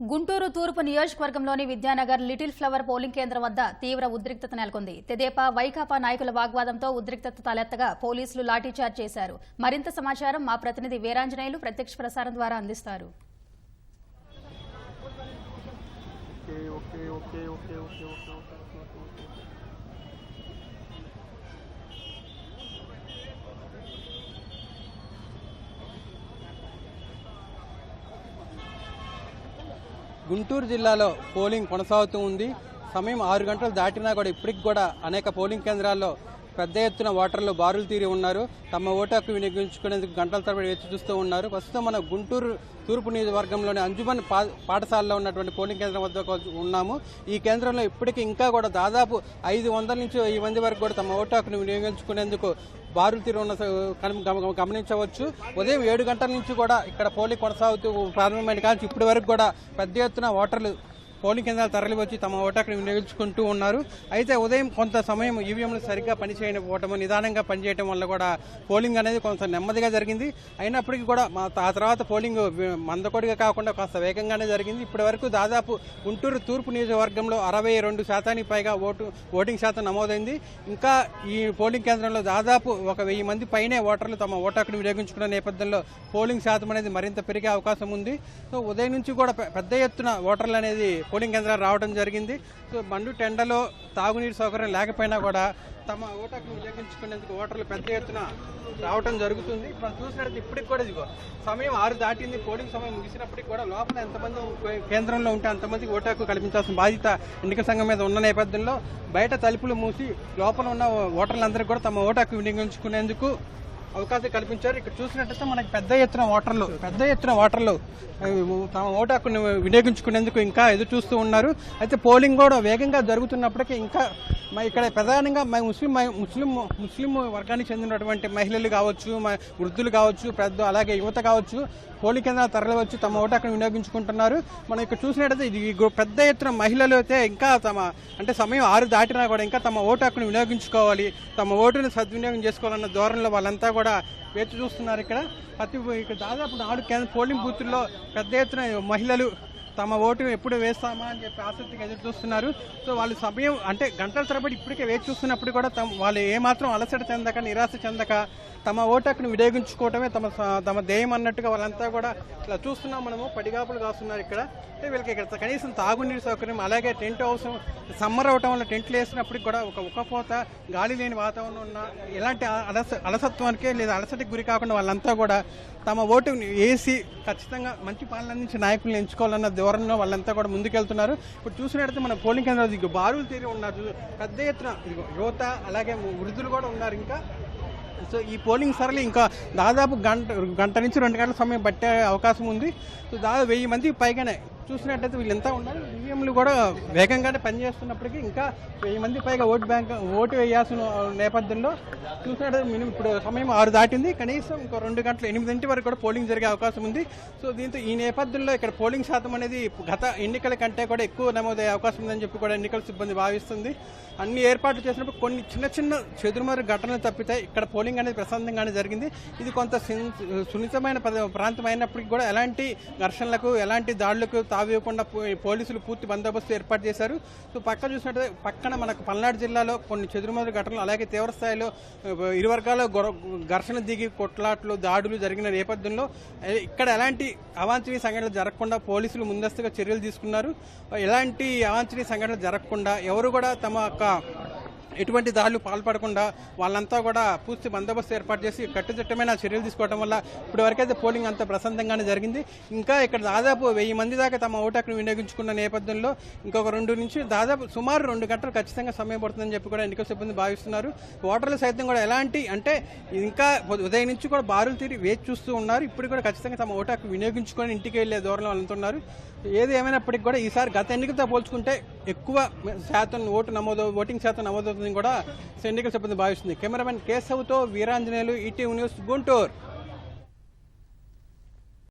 గుంటూరు తూర్పు నియోజకవర్గంలోని Vidyanagar little flower polling కేంద్రం వద్ద తీవ్ర ఉద్రిక్తత నెలకొంది. తెదేపా వైకాపా నాయకుల వాగ్వాదంతో ఉద్రిక్తత తలెత్తగా పోలీసులు లాఠీచార్జ్ చేశారు. మరింత సమాచారం మా ప్రతినిధి వీరాంజనేయులు ప్రత్యక్ష ప్రసారం ద్వారా అందిస్తారు. Okay okay okay okay okay okay okay. Guntur జిల్లాలో పోలింగ్ కొనసాగుతూ ఉంది. సమయం ఆరు గంటలు దాటినా కూడా ఇప్పటికి కూడా అనేక పోలింగ్ కేంద్రాల్లో పెద్ద ఎత్తున ఓటర్లు బారులు తీరి ఉన్నారు. తమ ఓటు హక్కు వినియోగించుకునేందుకు గంటల తరబడి వేచి చూస్తూ ఉన్నారు. ప్రస్తుతం మన గుంటూరు తూర్పు నియోజకవర్గంలోని అంజుమన్ పా పాఠశాలలో ఉన్నటువంటి పోలింగ్ కేంద్రం వద్ద ఉన్నాము. ఈ కేంద్రంలో ఇప్పటికీ ఇంకా కూడా దాదాపు ఐదు వందల నుంచి వెయ్యి మంది వరకు కూడా తమ ఓటు హక్కును వినియోగించుకునేందుకు బారులు తీరు ఉన్న గమనించవచ్చు. ఉదయం ఏడు గంటల నుంచి కూడా ఇక్కడ పోలింగ్ కొనసాగుతూ ప్రారంభమైన కానీ ఇప్పటి వరకు కూడా పెద్ద ఎత్తున ఓటర్లు పోలింగ్ కేంద్రాలు తరలివచ్చి తమ ఓటాకును వినియోగించుకుంటూ ఉన్నారు. అయితే ఉదయం కొంత సమయం ఈవీఎంలు సరిగ్గా పనిచేయకపోవటం నిదానంగా పనిచేయడం వల్ల కూడా పోలింగ్ అనేది కొంత నెమ్మదిగా జరిగింది. అయినప్పటికీ కూడా ఆ తర్వాత పోలింగ్ మందకొడిగా కాకుండా కాస్త వేగంగానే జరిగింది. ఇప్పటి వరకు దాదాపు గుంటూరు తూర్పు నియోజకవర్గంలో అరవై రెండు శాతానికి పైగా ఓటు ఓటింగ్ శాతం నమోదైంది. ఇంకా ఈ పోలింగ్ కేంద్రంలో దాదాపు ఒక వెయ్యి మంది పైనే ఓటర్లు తమ ఓటాకును వినియోగించుకున్న నేపథ్యంలో పోలింగ్ శాతం అనేది మరింత పెరిగే అవకాశం ఉంది. సో ఉదయం నుంచి కూడా పెద్ద ఎత్తున ఓటర్లు అనేది పోలింగ్ కేంద్రాలు రావడం జరిగింది. సో బండు టెండలో తాగునీరు సౌకర్యం లేకపోయినా కూడా తమ ఓటకు వినియోగించుకునేందుకు ఓటర్లు పెద్ద ఎత్తున రావడం జరుగుతుంది. మనం చూసినట్టు ఇప్పటికి కూడా ఇదిగో సమయం ఆరు దాటింది. పోలింగ్ సమయం ముగిసినప్పటికి కూడా లోపల ఎంతమంది కేంద్రంలో ఉంటే అంతమందికి ఓటాకు కల్పించాల్సిన బాధ్యత ఎన్నికల సంఘం మీద ఉన్న నేపథ్యంలో బయట తలుపులు మూసి లోపల ఉన్న ఓటర్లందరికీ కూడా తమ ఓటాకు వినియోగించుకునేందుకు అవకాశం కల్పించారు. ఇక్కడ చూసినట్టయితే మనకి పెద్ద ఎత్తున ఓటర్లు పెద్ద ఎత్తున ఓటర్లు తమ ఓటు హక్కును వినియోగించుకునేందుకు ఇంకా ఎదురు చూస్తూ ఉన్నారు. అయితే పోలింగ్ కూడా వేగంగా జరుగుతున్నప్పటికీ ఇంకా ఇక్కడ ప్రధానంగా మా ముస్లిం ముస్లిం ముస్లిం వర్గానికి చెందినటువంటి మహిళలు కావచ్చు వృద్ధులు కావచ్చు పెద్ద అలాగే యువత కావచ్చు పోలింగ్ కేంద్రాలు తరలివచ్చు తమ ఓటు హక్కును వినియోగించుకుంటున్నారు. మనం ఇక్కడ చూసినట్టయితే ఇది పెద్ద ఎత్తున మహిళలు అయితే ఇంకా తమ అంటే సమయం ఆరు దాటినా కూడా ఇంకా తమ ఓటు హక్కును వినియోగించుకోవాలి తమ ఓటును సద్వినియోగం చేసుకోవాలన్న ధోరణిలో వాళ్ళంతా కూడా వేచి చూస్తున్నారు ఇక్కడ. ప్రతి ఇక్కడ దాదాపు నాలుగు కేంద్ర పోలింగ్ బూతుల్లో పెద్ద ఎత్తున మహిళలు తమ ఓటు ఎప్పుడు వేస్తామా అని చెప్పి ఆసక్తిగా ఎదురు చూస్తున్నారు. సో వాళ్ళు సమయం అంటే గంటల తరబడి ఇప్పటికే వేచి చూస్తున్నప్పుడు కూడా తమ వాళ్ళు ఏమాత్రం అలసట చెందక నిరాశ చెందక తమ ఓటు హక్కును వినియోగించుకోవటమే తమ తమ ధ్యేయం అన్నట్టుగా వాళ్ళంతా కూడా ఇలా చూస్తున్నాం మనము. పడిగాపులు కాస్తున్నారు ఇక్కడ. అంటే వీళ్ళకి ఇక్కడ కనీసం తాగునీరు సౌకర్యం అలాగే టెంట్ అవసరం సమ్మర్ అవటం వల్ల టెంట్లు వేసినప్పటికి కూడా ఒక ఉక్కపోత గాలి లేని వాతావరణం ఉన్న ఎలాంటి అలస అలసత్వానికి లేదా అలసటికి గురి కాకుండా వాళ్ళంతా కూడా తమ ఓటు వేసి ఖచ్చితంగా మంచి పాలన అందించే నాయకులను ఎంచుకోవాలన్న ధోరణిలో వాళ్ళంతా కూడా ముందుకెళ్తున్నారు. ఇప్పుడు చూసినట్టయితే మన పోలింగ్ కేంద్రాలు ఇదిగో బారులు తీరి ఉన్నారు. పెద్ద ఎత్తున ఇదిగో యువత అలాగే వృద్ధులు కూడా ఉన్నారు ఇంకా. సో ఈ పోలింగ్ సరళి ఇంకా దాదాపు గంట గంట నుంచి రెండు గంటల సమయం పట్టే అవకాశం ఉంది. సో దాదాపు వెయ్యి మందికి పైగానే చూసినట్టయితే వీళ్ళంతా ఉన్నారు? ఈవీఎంలు కూడా వేగంగానే పనిచేస్తున్నప్పటికీ ఇంకా వెయ్యి మంది పైగా ఓటు బ్యాంక్ ఓటు వేయాల్సిన నేపథ్యంలో చూసినట్టు మినిమం ఇప్పుడు సమయం ఆరు దాటింది. కనీసం ఇంకో రెండు గంటల ఎనిమిదింటి వరకు కూడా పోలింగ్ జరిగే అవకాశం ఉంది. సో దీంతో ఈ నేపథ్యంలో ఇక్కడ పోలింగ్ శాతం అనేది గత ఎన్నికల కంటే కూడా ఎక్కువ నమోదయ్యే అవకాశం ఉందని చెప్పి కూడా ఎన్నికల సిబ్బంది భావిస్తుంది. అన్ని ఏర్పాట్లు చేసినప్పుడు కొన్ని చిన్న చిన్న చెదురుమరు ఘటనలు తప్పితే ఇక్కడ పోలింగ్ అనేది ప్రశాంతంగానే జరిగింది. ఇది కొంత సున్నితమైన ప్రాంతం అయినప్పటికీ కూడా ఎలాంటి ఘర్షణలకు ఎలాంటి దాడులకు తావివ్వకుండా పో- పోలీసులు పూర్తి బందోబస్తు ఏర్పాటు చేశారు. సో పక్క చూసినట్లయితే పక్కన మనకు పల్నాడు జిల్లాలో కొన్ని చెదురుమదురు ఘటనలు అలాగే తీవ్రస్థాయిలో ఇరు వర్గాల ఘర్షణ దిగి కొట్లాట్లు దాడులు జరిగిన నేపథ్యంలో ఇక్కడ ఎలాంటి అవాంఛనీయ సంఘటనలు జరగకుండా పోలీసులు ముందస్తుగా చర్యలు తీసుకున్నారు. ఎలాంటి అవాంఛనీయ సంఘటనలు జరగకుండా ఎవరు కూడా తమ యొక్క ఎటువంటి దాడులు పాల్పడకుండా వాళ్ళంతా కూడా పూర్తి బందోబస్తు ఏర్పాటు చేసి కట్టుదిట్టమైన చర్యలు తీసుకోవడం వల్ల ఇప్పటి వరకైతే పోలింగ్ అంత ప్రశాంతంగానే జరిగింది. ఇంకా ఇక్కడ దాదాపు వెయ్యి మంది దాకా తమ ఓటు హక్కును వినియోగించుకున్న నేపథ్యంలో ఇంకొక రెండు నుంచి దాదాపు సుమారు రెండు గంటలు ఖచ్చితంగా సమయం పడుతుందని చెప్పి కూడా ఎన్నికల సిబ్బంది భావిస్తున్నారు. ఓటర్లు సైతం కూడా ఎలాంటి అంటే ఇంకా ఉదయం నుంచి కూడా బారులు తీరి వేచి చూస్తూ ఉన్నారు. ఇప్పుడు కూడా ఖచ్చితంగా తమ ఓటు హక్కు వినియోగించుకొని ఇంటికి వెళ్ళే దూరంలో వెళ్తున్నారు ఏది ఏమైనప్పటికీ కూడా ఈసారి గత ఎన్నికలతో పోల్చుకుంటే ఎక్కువ శాతం ఓటు నమోదు ఓటింగ్ శాతం నమోదవుతుందని కూడా ఎన్నికల సిబ్బంది భావిస్తుంది. కెమెరామెన్ కేశవ్తో వీరాంజనేయులు ఈటీవీ న్యూస్ గుంటూరు.